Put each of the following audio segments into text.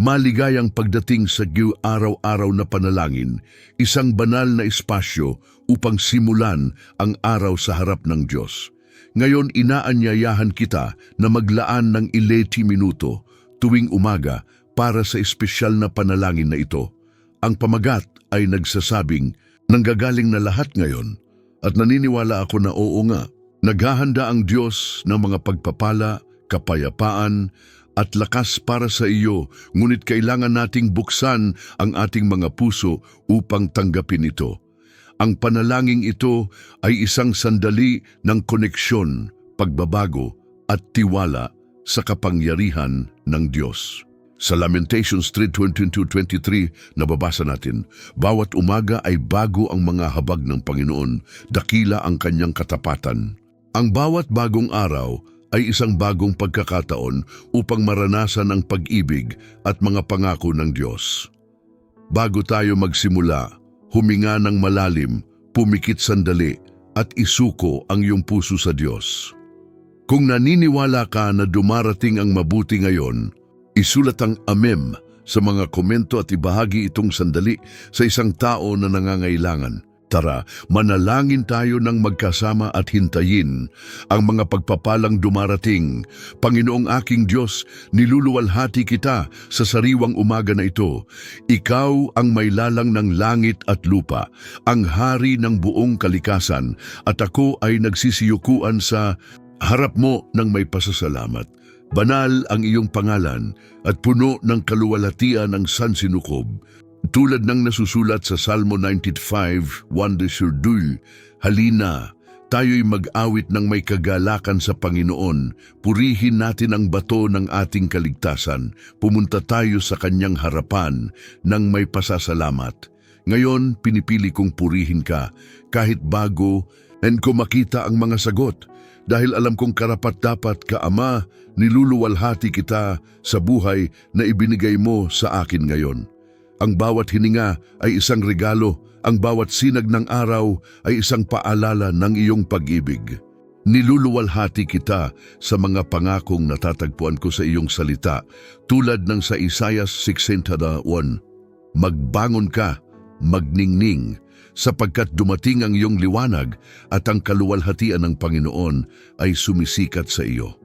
maligayang pagdating sa giw araw-araw na panalangin, isang banal na espasyo upang simulan ang araw sa harap ng Diyos. Ngayon inaanyayahan kita na maglaan ng 11 minuto tuwing umaga para sa espesyal na panalangin na ito. Ang pamagat ay nagsasabing, nanggagaling na lahat ngayon at naniniwala ako na oo nga, naghahanda ang Diyos ng mga pagpapala, kapayapaan at lakas para sa iyo, ngunit kailangan nating buksan ang ating mga puso upang tanggapin ito. Ang panalangin ito ay isang sandali ng koneksyon, pagbabago at tiwala sa kapangyarihan ng Diyos. Sa Lamentations 3.22-23 nababasa natin, Bawat umaga ay bago ang mga habag ng Panginoon, dakila ang kanyang katapatan. Ang bawat bagong araw ay isang bagong pagkakataon upang maranasan ang pag-ibig at mga pangako ng Diyos. Bago tayo magsimula, huminga ng malalim, pumikit sandali, at isuko ang iyong puso sa Diyos. Kung naniniwala ka na dumarating ang mabuti ngayon, isulat ang amem sa mga komento at ibahagi itong sandali sa isang tao na nangangailangan. Tara, manalangin tayo ng magkasama at hintayin ang mga pagpapalang dumarating. Panginoong aking Diyos, niluluwalhati kita sa sariwang umaga na ito. Ikaw ang may lalang ng langit at lupa, ang hari ng buong kalikasan, at ako ay nagsisiyukuan sa harap mo ng may pasasalamat. Banal ang iyong pangalan at puno ng kaluwalhatian ng sansinukob. Tulad ng nasusulat sa Salmo 95, 1 de Surdul, Halina, tayo'y mag-awit ng may kagalakan sa Panginoon. Purihin natin ang bato ng ating kaligtasan. Pumunta tayo sa kanyang harapan ng may pasasalamat. Ngayon, pinipili kong purihin ka kahit bago and ko makita ang mga sagot. Dahil alam kong karapat-dapat ka, Ama, niluluwalhati kita sa buhay na ibinigay mo sa akin ngayon. Ang bawat hininga ay isang regalo, ang bawat sinag ng araw ay isang paalala ng iyong pag-ibig. Niluluwalhati kita sa mga pangakong natatagpuan ko sa iyong salita tulad ng sa Isaiah 6.1. Magbangon ka, magningning, sapagkat dumating ang iyong liwanag at ang kaluwalhatian ng Panginoon ay sumisikat sa iyo.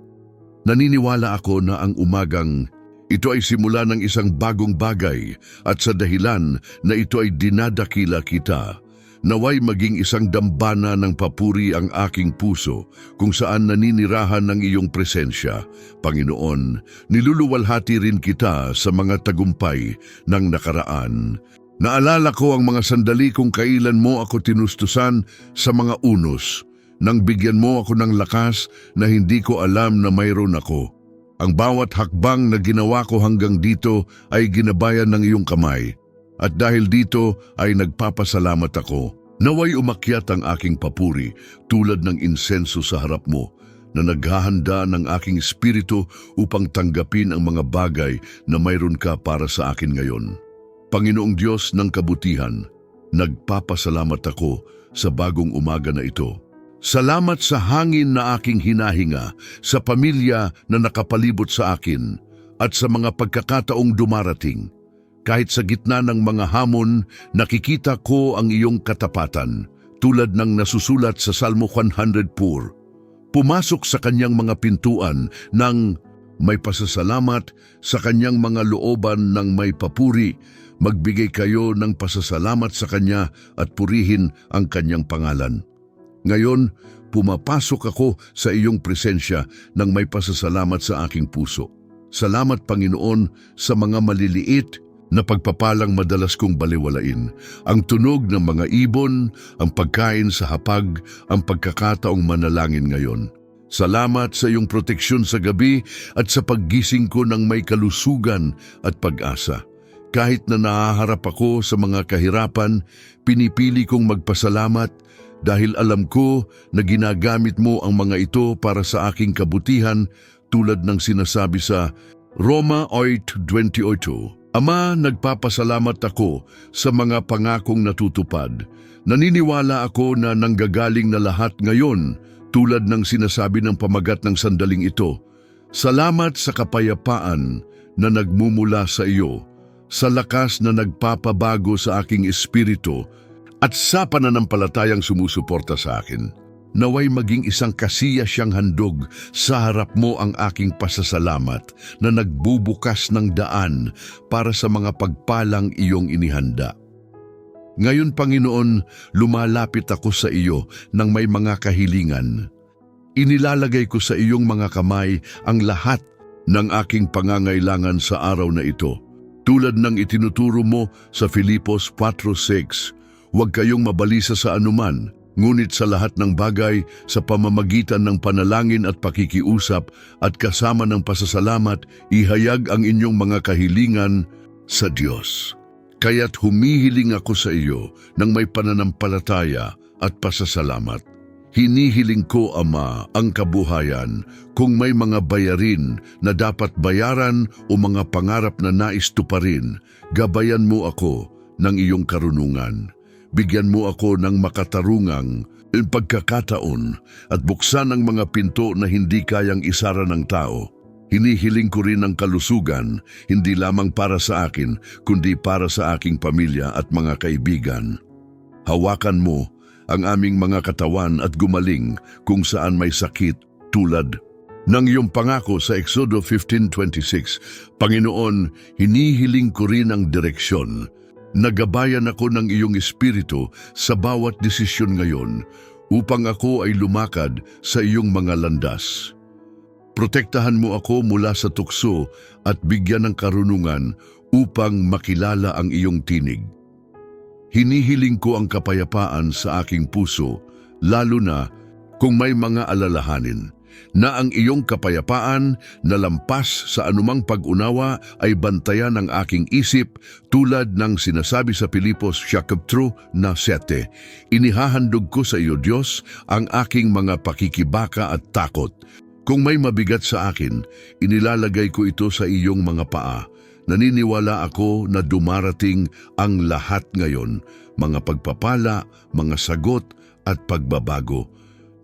Naniniwala ako na ang umagang ito ay simula ng isang bagong bagay at sa dahilan na ito ay dinadakila kita. Naway maging isang dambana ng papuri ang aking puso kung saan naninirahan ng iyong presensya. Panginoon, niluluwalhati rin kita sa mga tagumpay ng nakaraan. Naalala ko ang mga sandali kung kailan mo ako tinustusan sa mga unos, nang bigyan mo ako ng lakas na hindi ko alam na mayroon ako. Ang bawat hakbang na ginawa ko hanggang dito ay ginabayan ng iyong kamay. At dahil dito ay nagpapasalamat ako. Naway umakyat ang aking papuri tulad ng insenso sa harap mo na naghahanda ng aking espiritu upang tanggapin ang mga bagay na mayroon ka para sa akin ngayon. Panginoong Diyos ng kabutihan, nagpapasalamat ako sa bagong umaga na ito. Salamat sa hangin na aking hinahinga, sa pamilya na nakapalibot sa akin, at sa mga pagkakataong dumarating. Kahit sa gitna ng mga hamon, nakikita ko ang iyong katapatan, tulad ng nasusulat sa Salmo 104. Pumasok sa kanyang mga pintuan ng may pasasalamat sa kanyang mga looban ng may papuri, magbigay kayo ng pasasalamat sa kanya at purihin ang kanyang pangalan. Ngayon, pumapasok ako sa iyong presensya ng may pasasalamat sa aking puso. Salamat Panginoon sa mga maliliit na pagpapalang madalas kong baliwalain. Ang tunog ng mga ibon, ang pagkain sa hapag, ang pagkakataong manalangin ngayon. Salamat sa iyong proteksyon sa gabi at sa paggising ko ng may kalusugan at pag-asa. Kahit na nahaharap ako sa mga kahirapan, pinipili kong magpasalamat dahil alam ko na ginagamit mo ang mga ito para sa aking kabutihan tulad ng sinasabi sa Roma 8.28. Ama, nagpapasalamat ako sa mga pangakong natutupad. Naniniwala ako na nanggagaling na lahat ngayon tulad ng sinasabi ng pamagat ng sandaling ito. Salamat sa kapayapaan na nagmumula sa iyo, sa lakas na nagpapabago sa aking espiritu at sa pananampalatayang sumusuporta sa akin. Naway maging isang kasiya siyang handog sa harap mo ang aking pasasalamat na nagbubukas ng daan para sa mga pagpalang iyong inihanda. Ngayon, Panginoon, lumalapit ako sa iyo ng may mga kahilingan. Inilalagay ko sa iyong mga kamay ang lahat ng aking pangangailangan sa araw na ito. Tulad ng itinuturo mo sa Filipos 4.6, huwag kayong mabalisa sa anuman, ngunit sa lahat ng bagay sa pamamagitan ng panalangin at pakikiusap at kasama ng pasasalamat, ihayag ang inyong mga kahilingan sa Diyos. Kaya't humihiling ako sa iyo ng may pananampalataya at pasasalamat. Hinihiling ko, Ama, ang kabuhayan kung may mga bayarin na dapat bayaran o mga pangarap na nais tuparin, gabayan mo ako ng iyong karunungan. Bigyan mo ako ng makatarungang pagkakataon at buksan ang mga pinto na hindi kayang isara ng tao. Hinihiling ko rin ang kalusugan, hindi lamang para sa akin, kundi para sa aking pamilya at mga kaibigan. Hawakan mo ang aming mga katawan at gumaling kung saan may sakit tulad ng iyong pangako sa Exodo 15.26. Panginoon, hinihiling ko rin ang direksyon. Nagabayan ako ng iyong espiritu sa bawat desisyon ngayon upang ako ay lumakad sa iyong mga landas. Protektahan mo ako mula sa tukso at bigyan ng karunungan upang makilala ang iyong tinig. Hinihiling ko ang kapayapaan sa aking puso, lalo na kung may mga alalahanin, na ang iyong kapayapaan na lampas sa anumang pag-unawa ay bantayan ang aking isip tulad ng sinasabi sa Pilipos chapter na 7. Inihahandog ko sa iyo, Diyos, ang aking mga pakikibaka at takot. Kung may mabigat sa akin, inilalagay ko ito sa iyong mga paa. Naniniwala ako na dumarating ang lahat ngayon, mga pagpapala, mga sagot at pagbabago.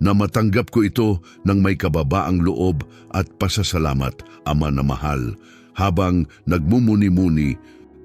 Na matanggap ko ito ng may kababaang loob at pasasalamat, Ama na mahal. Habang nagmumuni-muni,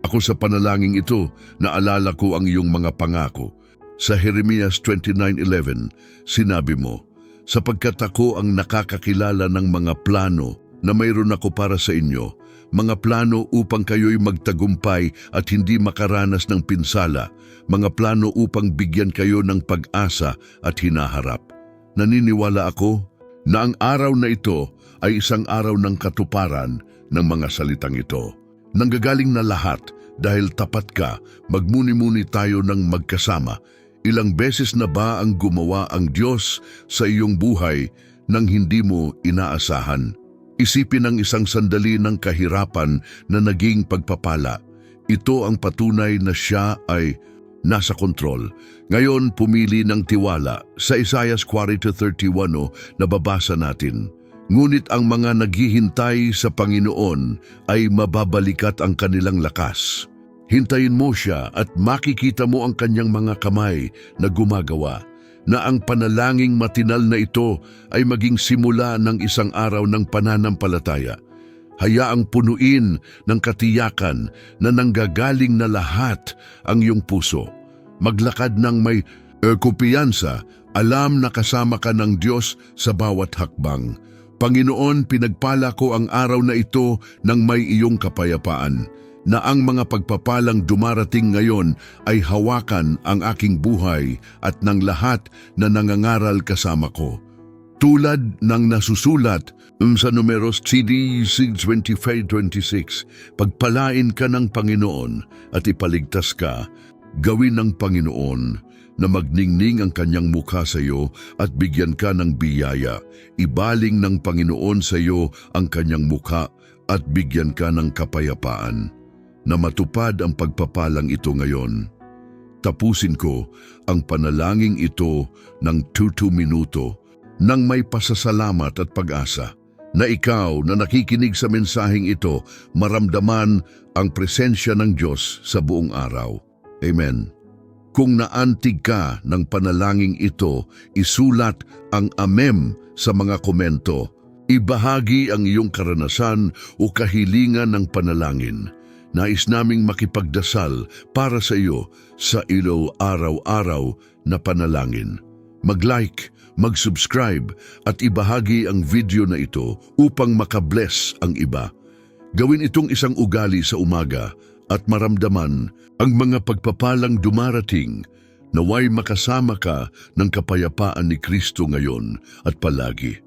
ako sa panalangin ito, naalala ko ang iyong mga pangako. Sa Jeremias 29.11, sinabi mo, sapagkat ako ang nakakakilala ng mga plano na mayroon ako para sa inyo, mga plano upang kayo'y magtagumpay at hindi makaranas ng pinsala, mga plano upang bigyan kayo ng pag-asa at hinaharap. Naniniwala ako na ang araw na ito ay isang araw ng katuparan ng mga salitang ito. Nanggagaling na lahat dahil tapat ka, magmuni-muni tayo ng magkasama. Ilang beses na ba ang gumawa ang Diyos sa iyong buhay nang hindi mo inaasahan? Isipin ang isang sandali ng kahirapan na naging pagpapala. Ito ang patunay na siya ay nasa kontrol. Ngayon, pumili ng tiwala. Sa Isaiah 40.31 nababasa natin, Ngunit ang mga naghihintay sa Panginoon ay mababalikat ang kanilang lakas. Hintayin mo siya at makikita mo ang kanyang mga kamay na gumagawa na ang panalangin matinal na ito ay maging simula ng isang araw ng pananampalataya. Hayaang punuin ng katiyakan na nanggagaling na lahat ang iyong puso. Maglakad ng may kumpiyansa, alam na kasama ka ng Diyos sa bawat hakbang. Panginoon, pinagpala ko ang araw na ito ng may iyong kapayapaan na ang mga pagpapalang dumarating ngayon ay hawakan ang aking buhay at ng lahat na nangangaral kasama ko. Tulad ng nasusulat sa numeros CD 62526, pagpalain ka ng Panginoon at ipaligtas ka, gawin ng Panginoon na magningning ang kanyang mukha sa iyo at bigyan ka ng biyaya. Ibaling ng Panginoon sa iyo ang kanyang mukha at bigyan ka ng kapayapaan na matupad ang pagpapalang ito ngayon. Tapusin ko ang panalangin ito ng 2-2 minuto nang may pasasalamat at pag-asa na ikaw na nakikinig sa mensaheng ito maramdaman ang presensya ng Diyos sa buong araw. Amen. Kung naantig ka ng panalangin ito, isulat ang amem sa mga komento Ibahagi ang iyong karanasan o kahilingan ng panalangin. Nais naming makipagdasal para sa iyo sa ilaw araw-araw na panalangin. Mag-like, mag-subscribe at ibahagi ang video na ito upang makabless ang iba. Gawin itong isang ugali sa umaga at maramdaman ang mga pagpapalang dumarating naway makasama ka ng kapayapaan ni Kristo ngayon at palagi.